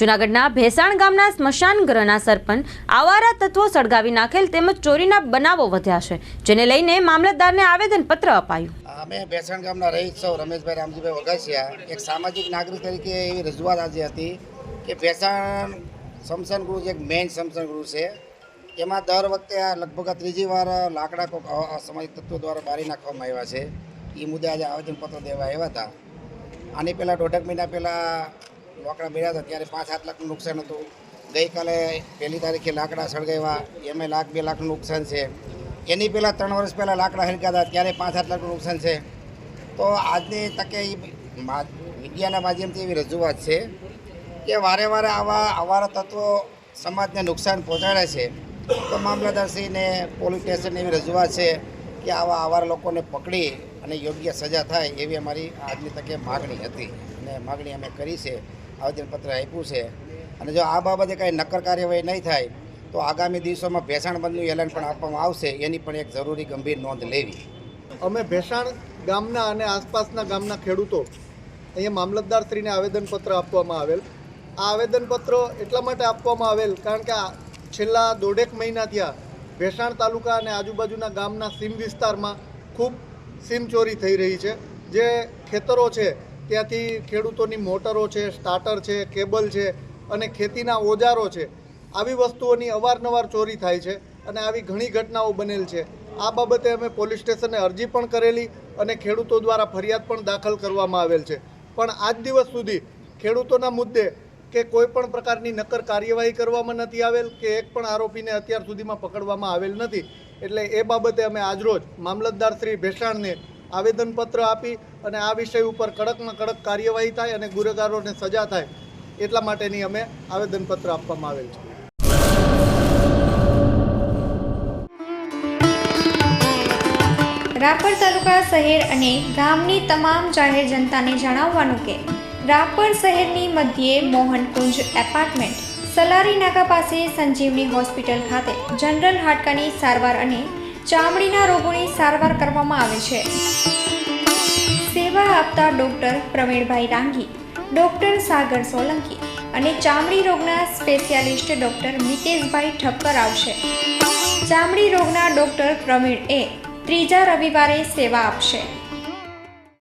જૂનાગઢના ભેસાણ ગામના સ્મશાન ગ્રહના સરપંચ આવારા તત્વો સળગાવી નાખેલ તેમજ ચોરીના બનાવો વધ્યા છે, જેને લઈને મામલતદારને આવેદનપત્ર અપાયું. અમે ભેસાણ ગામના રહીત સૌ, રમેશભાઈ, રામજીભાઈ વઘાસિયા એક સામાજિક નાગરિક તરીકે એવી રજૂઆત આજે હતી કે ભેસાણ સમસન ગૃહ એક મેઇન સમસન ગૃહ છે, એમાં દર વખતે આ લગભગ ત્રીજી વાર લાકડા કોઈક સામાજિક તત્વો દ્વારા બારી નાખવામાં આવ્યા છે. એ મુદ્દે આજે આવેદનપત્ર દેવા આવ્યા હતા. આની પહેલાં દોઢેક મહિના પહેલાં લાકડા મળ્યા હતા, ત્યારે પાંચ સાત લાખનું નુકસાન હતું. ગઈકાલે પહેલી તારીખે લાકડા સળગાવ્યા એમાં લાખ બે લાખનું નુકસાન છે. એની પહેલાં ત્રણ વર્ષ પહેલાં લાકડા હરક્યા હતા, ત્યારે પાંચ સાત લાખનું નુકસાન છે. તો આજની તકે મીડિયાના માધ્યમથી એવી રજૂઆત છે કે વારે વારે આવા આવારા તત્વો સમાજને નુકસાન પહોંચાડે છે. તો મામલતદારશ્રીને પોલીસ સ્ટેશનની એવી રજૂઆત છે કે આવા આવારા લોકોને પકડી અને યોગ્ય સજા થાય એવી અમારી આજની તકે માગણી હતી. અને માગણી અમે કરી છે. આવેદનપત્ર આપ્યું છે. અને જો આ બાબતે કાંઈ નક્કર કાર્યવાહી નહીં થાય, તો આગામી દિવસોમાં ભેસાણ બંધનું એલાન પણ આપવામાં આવશે. એની પણ એક જરૂરી ગંભીર નોંધ લેવી. અમે ભેસાણ ગામના અને આસપાસના ગામના ખેડૂતો અહીંયા મામલતદારશ્રીને આવેદનપત્ર આપવામાં આવેલ. આ આવેદનપત્ર એટલા માટે આપવામાં આવેલ કારણ કે છેલ્લા દોઢેક મહિના થયા ભેસાણ તાલુકા અને આજુબાજુના ગામના સીમ વિસ્તારમાં ખૂબ સીમ ચોરી થઈ રહી છે. જે ખેતરો છે ત્યાંથી ખેડૂતોની મોટરો છે સ્ટાર્ટર છે કેબલ છે અને ખેતીના ઓજારો છે. આવી વસ્તુઓની અવારનવાર ચોરી થાય છે અને આવી ઘણી ઘટનાઓ બનેલ છે. આ બાબતે અમે પોલીસ સ્ટેશને અરજી પણ કરેલી અને ખેડૂતો દ્વારા ફરિયાદ પણ દાખલ કરવામાં આવેલ છે. પણ આજ દિવસ સુધી ખેડૂતોના મુદ્દે કે કોઈ પણ પ્રકારની નક્કર કાર્યવાહી કરવામાં નથી આવેલ કે એક પણ આરોપીને અત્યાર સુધીમાં પકડવામાં આવેલ નથી. એટલે એ બાબતે અમે આજરોજ મામલતદાર શ્રી ભેસાણને આવેદનપત્ર આપી અને આ વિષય ઉપર કડકમાં કડક કાર્યવાહી થાય અને ગુનેગારોને સજા થાય, એટલા માટેની અમે આવેદનપત્ર આપવામાં આવેલ છે. રાપર તાલુકા શહેર અને ગામની તમામ જાહેર જનતાને જણાવવાનું કે, રાપર શહેરની મધ્યે મોહનકુંજ એપાર્ટમેન્ટ, સલારી નાકા પાસે સંજીવની હોસ્પિટલ ખાતે જનરલ હાડકાની સારવાર અને ચામડીના રોગોની સારવાર કરવામાં આવે છે. સેવા આપતા ડૉક્ટર પ્રવીણભાઈ રાંગી ડૉક્ટર સાગર સોલંકી અને ચામડી રોગના સ્પેશિયાલિસ્ટ ડૉક્ટર મિતેશભાઈ ઠક્કર આવશે. ચામડી રોગના ડૉક્ટર પ્રવીણ એ ત્રીજા રવિવારે સેવા આપશે.